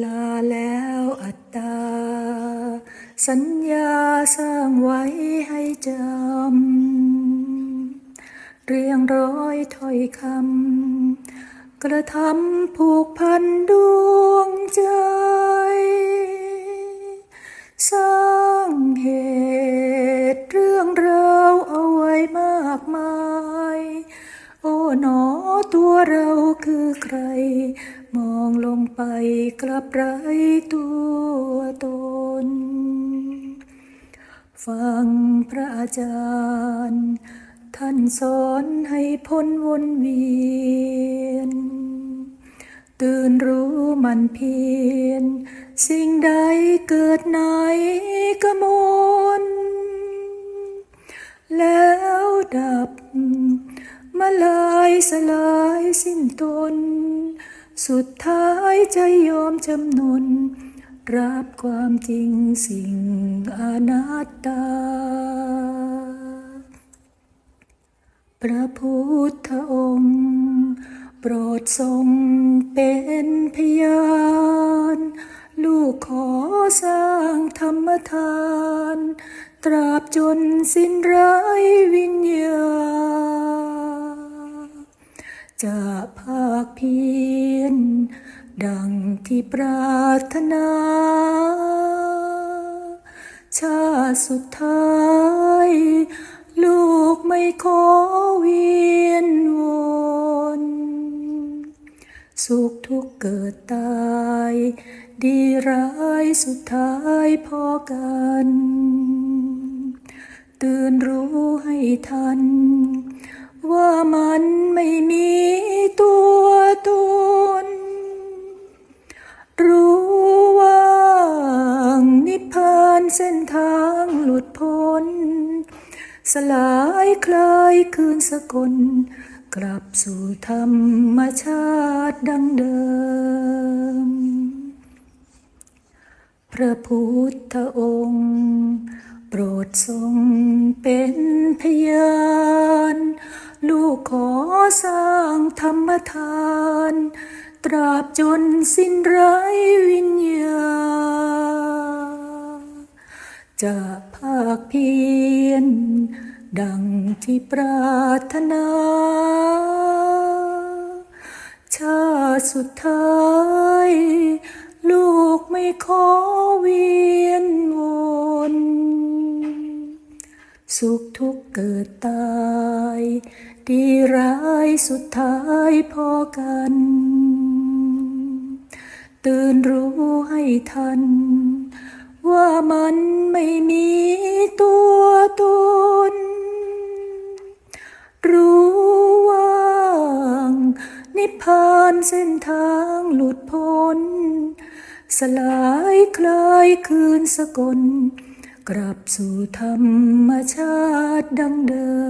ลาแล้วอัตตา สัญญาสร้างไว้ให้จำ เรียงร้อยถ้อยคำ กระทำผูกพันดวงใจ สร้างเหตุเรื่องราวเอาไว้มากมาย โอ้หนอตัวเราคือใคร มองลงไปกลับไรตัวตน ฟังพระอาจารย์ ท่านสอนให้พ้นวนเวียน ตื่นรู้มันเพียร สิ่งใดเกิดไหนกมลแล้วดับ มาลายสลายสิ้นตน สุดท้ายใจยอมจำนน รับความจริงสิ่งอนัตตา พระพุทธองค์โปรดทรงเป็นพยาน ลูกขอสร้างธรรมทาน ตราบจนสิ้นไรวิญญาณ จะภาคเพียรดังที่ปรารถนา ชาติสุดท้าย ลูกไม่ขอเวียนวนสุขทุกเกิดตาย ดีร้ายสุดท้ายพอกัน ตื่นรู้ให้ทัน ว่ามันไม่มีตัวตน รู้ว่างนิพพานเส้นทางหลุดพ้น สลายคลายคืนสกล กลับสู่ธรรมชาติดังเดิม พระพุทธองค์ โปรดทรงเป็นพยาน ลูกขอสร้างธรรมทาน ตราบจนสิ้นไร้วิญญาณจะภาคเพียรดังที่ปรารถนา ชาติสุดท้าย ลูกไม่ขอเวียน สุขทุกข์เกิดตาย ดีร้ายสุดท้ายพอกัน ตื่นรู้ให้ทัน ว่ามันไม่มีตัวตน รู้ว่างนิพพานเส้นทางหลุดพ้น สลายคลายคืนสกล กลับสู่ธรรมชาติดังเดิม